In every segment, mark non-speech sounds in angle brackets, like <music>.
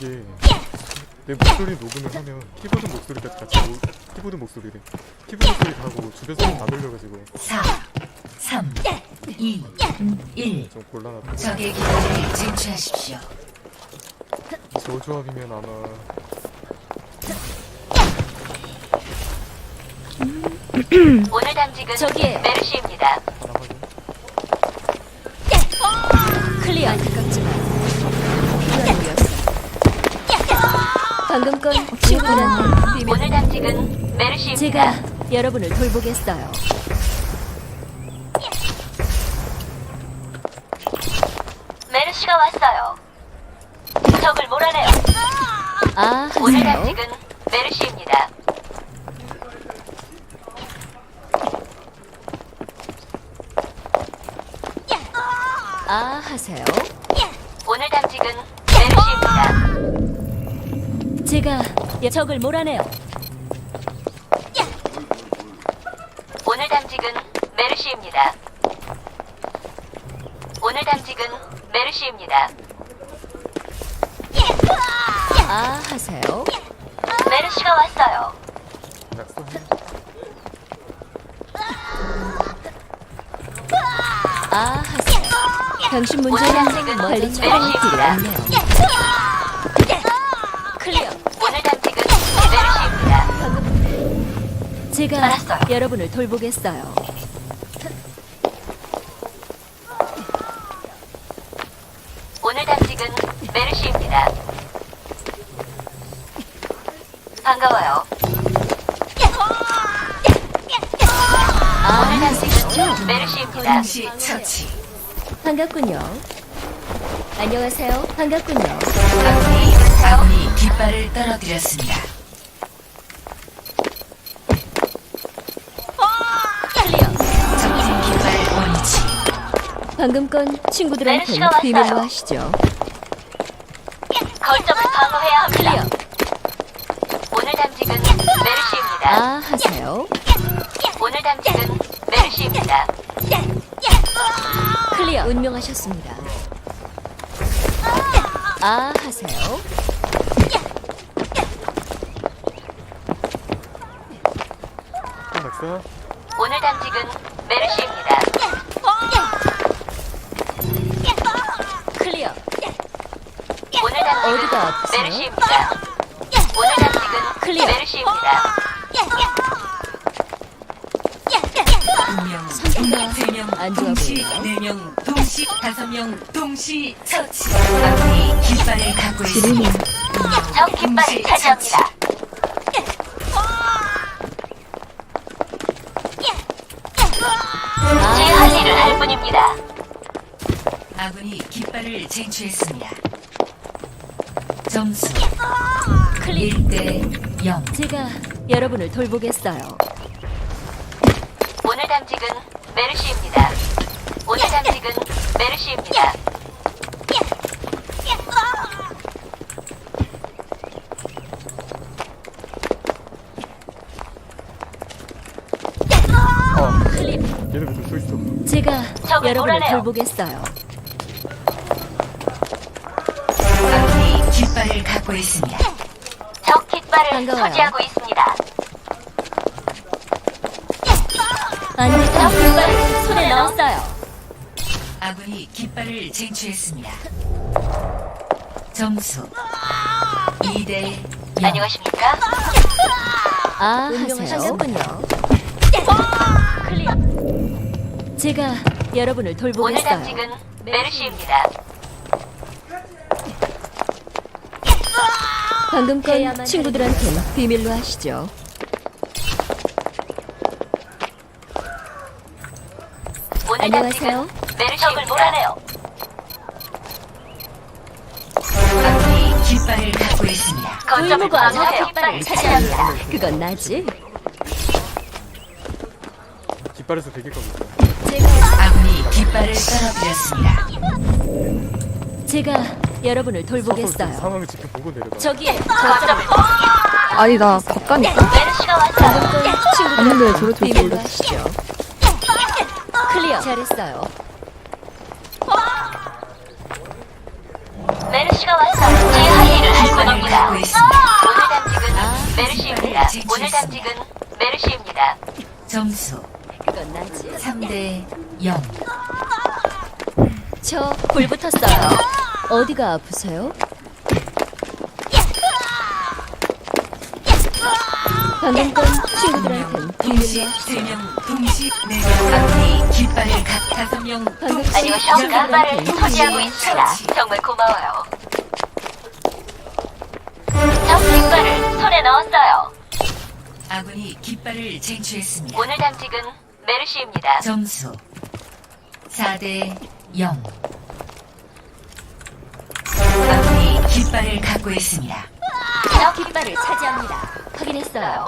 이게 내 목소리 녹음을 하면 키보드 목소리가 같이 오, 키보드 목소리래 키보드 소리 가고 주변 사람 다 들려가지고 4, 3, 2, 1. 좀 곤란하다 적의 기회를 쟁취하십시오. 저 조합이면 아마 오늘 당직은 저기에. 메르시입니다. 하나하긴 클리어. 방금 건 친구랑 비밀. 오늘 당직은 메르시입니다. 제가 여러분을 돌보겠어요. 메르시가 왔어요. 적을 몰아내요. 아 오늘 하세요. 당직은 메르시입니다. 아 하세요. 오늘 당직은 메르시입니다. 제가 적을 몰아내요. 오늘 당직은 메르시입니다. 오늘 당직은 메르시입니다. 아 하세요. 메르시가 왔어요. 아 하세요. 당신 문제는 필요하네요. 클리어. 제가 알았어요. 여러분을 돌보겠어요. 오늘 당직은 메르시입니다. 반가워요. 아 오늘 당직은 메르시입니다. 동시 처치. 반갑군요. 안녕하세요. 반갑군요. 아군이, 아군이 깃발을 떨어뜨렸습니다. 방금 건 친구들한테 메르시가 왔어요. 비밀로 하시죠. 거점을 방어해야 합니다. 클리어. 오늘 당직은 메르시입니다. 아 하세요. 오늘 당직은 메르시입니다. 클리어. 운명하셨습니다. 아 하세요. 오늘 당직은 메르시입니다. 오늘 어디가 아프세요? 메르시입니다. 오늘 당직은 클리어. 메르시입니다. 두명 선생님, 세명 안 좋아 동시, 보이네요. 네명 동시, 다섯 명 동시 처치. 아군이 깃발을 갖고 있습니다. 적 깃발을 차지합니다. 제 할 일을 할 뿐입니다. 아군이 깃발을 쟁취했습니다. 점수 클리어. 1대 0. 제가 여러분을 돌보겠어요. 오늘 당직은 메르시입니다. 오늘 당직은 메르시입니다. 아 클리어. 얘네 왜서 있어 제가 적을 여러분을 몰아내요. 돌보겠어요. 있습니다. 적 깃발을 반가워요. 소지하고 있습니다. 아니, 적 깃발 손에 넣었어요. 아군이 깃발을 쟁취했습니다. 점수 2대 0. 안녕하십니까? 아 하세요. 반갑군요. 클리어. 제가 여러분을 오늘 돌보겠어요. 당직은 메르시입니다. 방금 건 친구들한테 비밀로 하시죠. 안녕하세요. 메르시를 몰아내요. 아군이 깃발을 갖고 있습니다. 거점을 의무가 적 방어해요. 깃발을 차지합니다. 그건 나지. 깃발에서 있어 제가 아군이 깃발을 떨어뜨렸습니다. 제가 여러분을 돌보겠어요. 상황을 지켜보고 내려가 저기에 거점을 아니 나 바깥니까 메르시가 왔어요. 방금 건 아는데 친구들한테 저럴 줄 비밀로 몰랐어. 하시죠. 클리어. 잘했어요. 메르시가 왔어요. 제 할 일을 할 있습니다. 오늘 당직은 메르시입니다. 오늘 당직은 메르시입니다. 점수 그건 나지. 3대 0. 저 불 붙었어요. 어디가 아프세요? 방금 건 친구들한텐 동시 세명 동시 네명 아군이 깃발을 각 다섯 명 동시 안녕하십니까. 말을 여섯 명 소지하고 있습니다. 정말 고마워요. 적 깃발을 손에 넣었어요. 아군이 깃발을 쟁취했습니다. 오늘 당직은 메르시입니다. 점수 4대 0. 깃발을 갖고 있습니다. 적 깃발을 차지합니다. 확인했어요.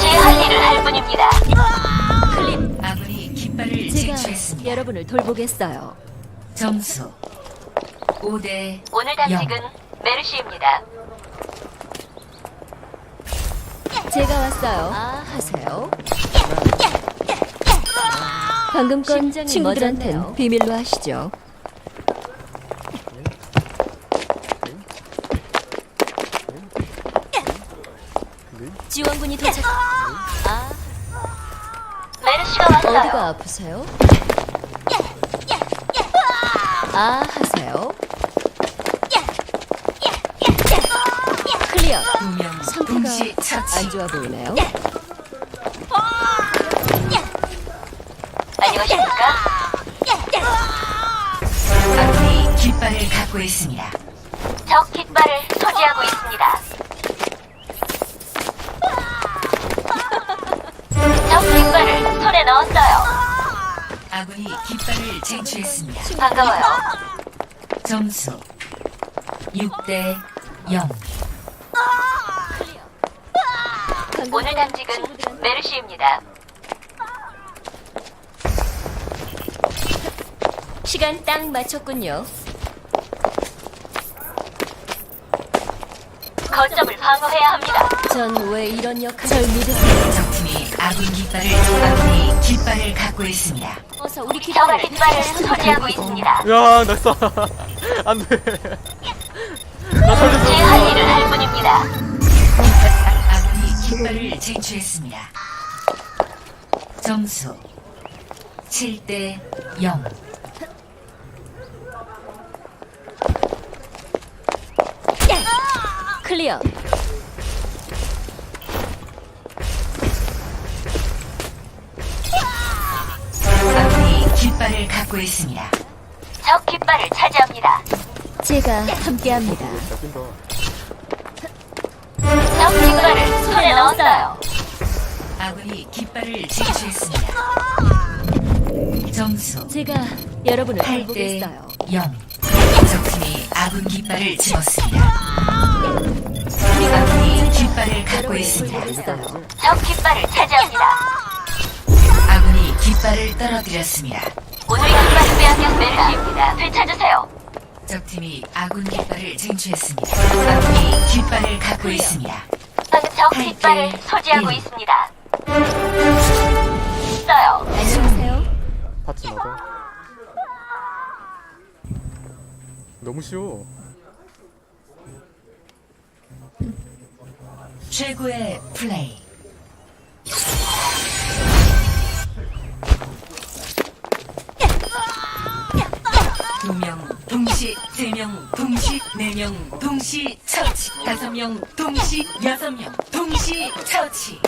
제 할 일을 할 뿐입니다. 클립, 아군이 깃발을 제가 쟁취했습니다. 여러분을 돌보겠어요. 점수 5대 오늘 당직은 메르시입니다. 제가 왔어요. 아, 하세요. 방금 건 심장이 친구들한텐. 비밀로 하시죠. 네? 지원군이 도착. 아, 메르시가 왔어요. 어디가 아프세요? 아, 하세요. 클리어. 상태가 동시 안 처치. 좋아 보이네요. 깃발을 갖고 있습니다. 적 깃발을 소지하고 있습니다. 적 깃발을 손에 넣었어요. 아군이 깃발을 쟁취했습니다. 반가워요. 점수 6대 0. 방금 오늘 건 당직은 메르시입니다. 시간 딱 맞췄군요. 거점을 방어해야 합니다. 전 왜 이런 역할을 절 믿으세요. 적팀이 아군 깃발을 아군이 깃발을 갖고 있습니다. 어서 우리 적 깃발을 깃발을 소지하고 있습니다. 야, 나 쏴. <laughs> 안 돼. 나 살려줘. 제할 일을 할 뿐입니다. 아군이 깃발을 쟁취했습니다. 점수 7대 0. 클리어. 갖고 있습니다. 적 깃발을 차지합니다. 제가 함께합니다. 잡힌다. 적 깃발을 손에 넣었어요. 아군이 깃발을 쟁취했습니다. 점수 제가 여러분을 8대 돌보겠어요. 0. 적팀이 아군 깃발을 집었습니다. 아군이 깃발을 갖고 여러분을 있습니다. 돌보겠어요. 적 깃발을 차지합니다. 아군이 깃발을 떨어뜨렸습니다. 오늘 빼앗긴 메르시입니다. 되찾으세요. 적팀이 아군 깃발을 쟁취했습니다. 아군이 깃발을 갖고 있습니다. 방금 적할 깃발을 때 소지하고 일. 있습니다. 있어요. 안녕하세요. 파츠 나가. 너무 쉬워. 최고의 플레이. 동시, 세 명 동시, 네 명 동시 처치, 다섯 명 동시, 여섯 명 동시 처치.